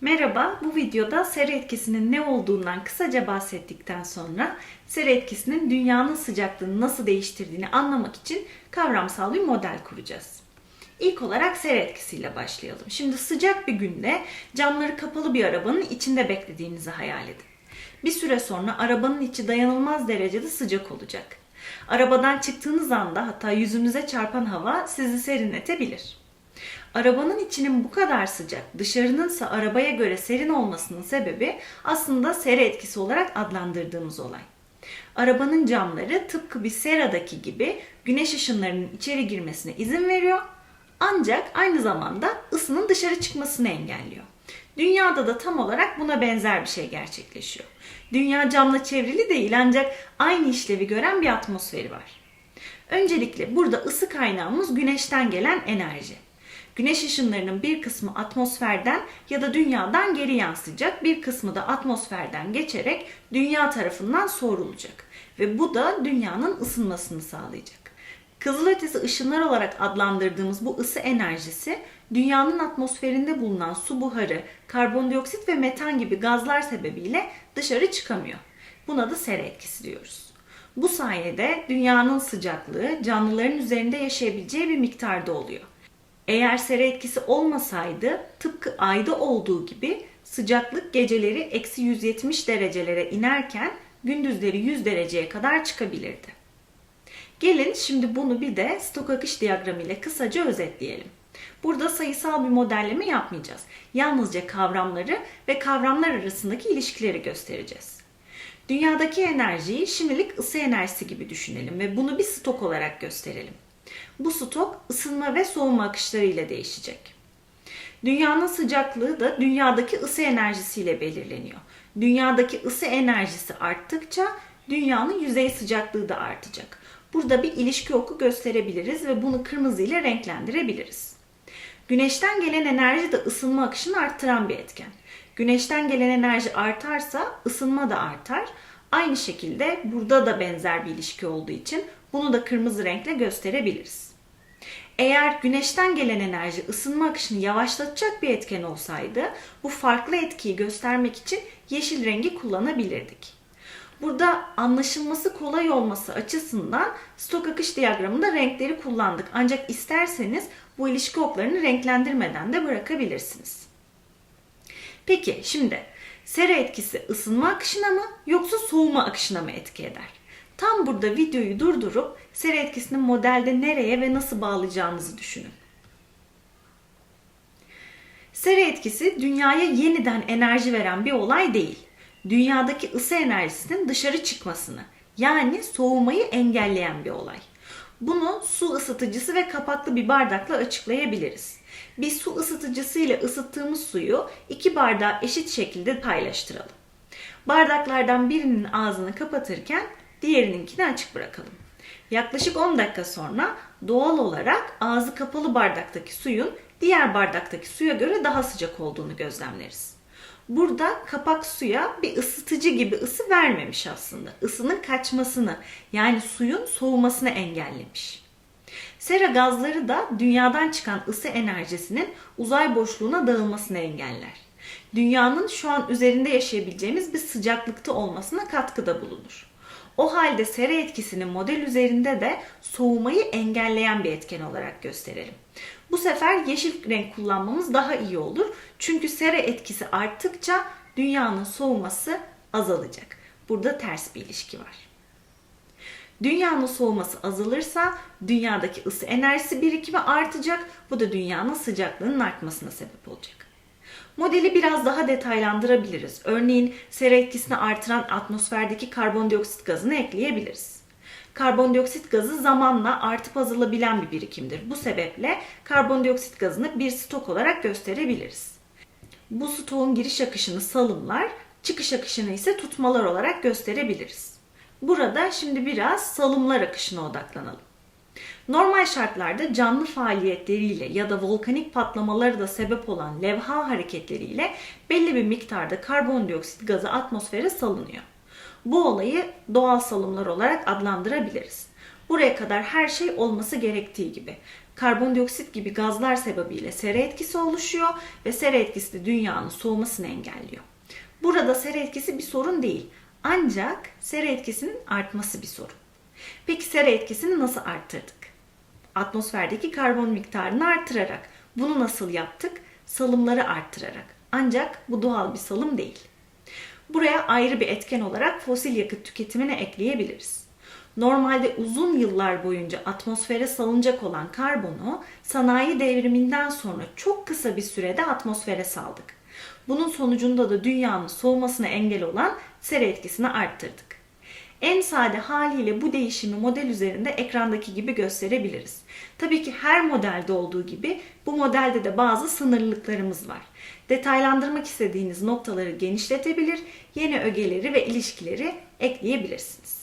Merhaba, bu videoda sera etkisinin ne olduğundan kısaca bahsettikten sonra sera etkisinin dünyanın sıcaklığını nasıl değiştirdiğini anlamak için kavramsal bir model kuracağız. İlk olarak sera etkisiyle başlayalım. Şimdi sıcak bir günde camları kapalı bir arabanın içinde beklediğinizi hayal edin. Bir süre sonra arabanın içi dayanılmaz derecede sıcak olacak. Arabadan çıktığınız anda hatta yüzünüze çarpan hava sizi serinletebilir. Arabanın içinin bu kadar sıcak, dışarınınsa arabaya göre serin olmasının sebebi aslında sera etkisi olarak adlandırdığımız olay. Arabanın camları tıpkı bir seradaki gibi güneş ışınlarının içeri girmesine izin veriyor ancak aynı zamanda ısının dışarı çıkmasını engelliyor. Dünyada da tam olarak buna benzer bir şey gerçekleşiyor. Dünya camla çevrili değil ancak aynı işlevi gören bir atmosferi var. Öncelikle burada ısı kaynağımız güneşten gelen enerji. Güneş ışınlarının bir kısmı atmosferden ya da dünyadan geri yansıyacak, bir kısmı da atmosferden geçerek dünya tarafından soğurulacak ve bu da dünyanın ısınmasını sağlayacak. Kızılötesi ışınlar olarak adlandırdığımız bu ısı enerjisi dünyanın atmosferinde bulunan su buharı, karbondioksit ve metan gibi gazlar sebebiyle dışarı çıkamıyor. Buna da sera etkisi diyoruz. Bu sayede dünyanın sıcaklığı canlıların üzerinde yaşayabileceği bir miktarda oluyor. Eğer sera etkisi olmasaydı tıpkı ayda olduğu gibi sıcaklık geceleri eksi 170 derecelere inerken gündüzleri 100 dereceye kadar çıkabilirdi. Gelin şimdi bunu bir de stok akış diyagramı ile kısaca özetleyelim. Burada sayısal bir modelleme yapmayacağız. Yalnızca kavramları ve kavramlar arasındaki ilişkileri göstereceğiz. Dünyadaki enerjiyi şimdilik ısı enerjisi gibi düşünelim ve bunu bir stok olarak gösterelim. Bu stok ısınma ve soğuma akışları ile değişecek. Dünyanın sıcaklığı da dünyadaki ısı enerjisiyle belirleniyor. Dünyadaki ısı enerjisi arttıkça dünyanın yüzey sıcaklığı da artacak. Burada bir ilişki oku gösterebiliriz ve bunu kırmızı ile renklendirebiliriz. Güneşten gelen enerji de ısınma akışını arttıran bir etken. Güneşten gelen enerji artarsa ısınma da artar. Aynı şekilde burada da benzer bir ilişki olduğu için bunu da kırmızı renkle gösterebiliriz. Eğer güneşten gelen enerji ısınma akışını yavaşlatacak bir etken olsaydı bu farklı etkiyi göstermek için yeşil rengi kullanabilirdik. Burada anlaşılması kolay olması açısından stok akış diyagramında renkleri kullandık. Ancak isterseniz bu ilişki oklarını renklendirmeden de bırakabilirsiniz. Peki şimdi sera etkisi ısınma akışına mı yoksa soğuma akışına mı etki eder? Tam burada videoyu durdurup sera etkisini modelde nereye ve nasıl bağlayacağınızı düşünün. Sera etkisi dünyaya yeniden enerji veren bir olay değil. Dünyadaki ısı enerjisinin dışarı çıkmasını yani soğumayı engelleyen bir olay. Bunu su ısıtıcısı ve kapaklı bir bardakla açıklayabiliriz. Bir su ısıtıcısı ile ısıttığımız suyu iki bardağa eşit şekilde paylaştıralım. Bardaklardan birinin ağzını kapatırken diğerininkini açık bırakalım. Yaklaşık 10 dakika sonra doğal olarak ağzı kapalı bardaktaki suyun diğer bardaktaki suya göre daha sıcak olduğunu gözlemleriz. Burada kapak suya bir ısıtıcı gibi ısı vermemiş aslında. Isının kaçmasını yani suyun soğumasını engellemiş. Sera gazları da dünyadan çıkan ısı enerjisinin uzay boşluğuna dağılmasını engeller. Dünyanın şu an üzerinde yaşayabileceğimiz bir sıcaklıkta olmasına katkıda bulunur. O halde sera etkisini model üzerinde de soğumayı engelleyen bir etken olarak gösterelim. Bu sefer yeşil renk kullanmamız daha iyi olur. Çünkü sera etkisi arttıkça dünyanın soğuması azalacak. Burada ters bir ilişki var. Dünyanın soğuması azalırsa dünyadaki ısı enerjisi birikimi artacak. Bu da dünyanın sıcaklığının artmasına sebep olacak. Modeli biraz daha detaylandırabiliriz. Örneğin sera etkisini artıran atmosferdeki karbondioksit gazını ekleyebiliriz. Karbondioksit gazı zamanla artıp azalabilen bir birikimdir. Bu sebeple karbondioksit gazını bir stok olarak gösterebiliriz. Bu stoğun giriş akışını salımlar, çıkış akışını ise tutmalar olarak gösterebiliriz. Burada şimdi biraz salımlar akışına odaklanalım. Normal şartlarda canlı faaliyetleriyle ya da volkanik patlamaları da sebep olan levha hareketleriyle belli bir miktarda karbondioksit gazı atmosfere salınıyor. Bu olayı doğal salımlar olarak adlandırabiliriz. Buraya kadar her şey olması gerektiği gibi. karbondioksit gibi gazlar sebebiyle sera etkisi oluşuyor ve sera etkisi de dünyanın soğumasını engelliyor. Burada sera etkisi bir sorun değil. Ancak sera etkisinin artması bir sorun. Peki sera etkisini nasıl arttırdık? Atmosferdeki karbon miktarını arttırarak. Bunu nasıl yaptık? Salımları arttırarak. Ancak bu doğal bir salım değil. Buraya ayrı bir etken olarak fosil yakıt tüketimine ekleyebiliriz. Normalde uzun yıllar boyunca atmosfere salınacak olan karbonu sanayi devriminden sonra çok kısa bir sürede atmosfere saldık. Bunun sonucunda da dünyanın soğumasına engel olan sera etkisini arttırdık. En sade haliyle bu değişimi model üzerinde ekrandaki gibi gösterebiliriz. Tabii ki her modelde olduğu gibi bu modelde de bazı sınırlılıklarımız var. Detaylandırmak istediğiniz noktaları genişletebilir, yeni ögeleri ve ilişkileri ekleyebilirsiniz.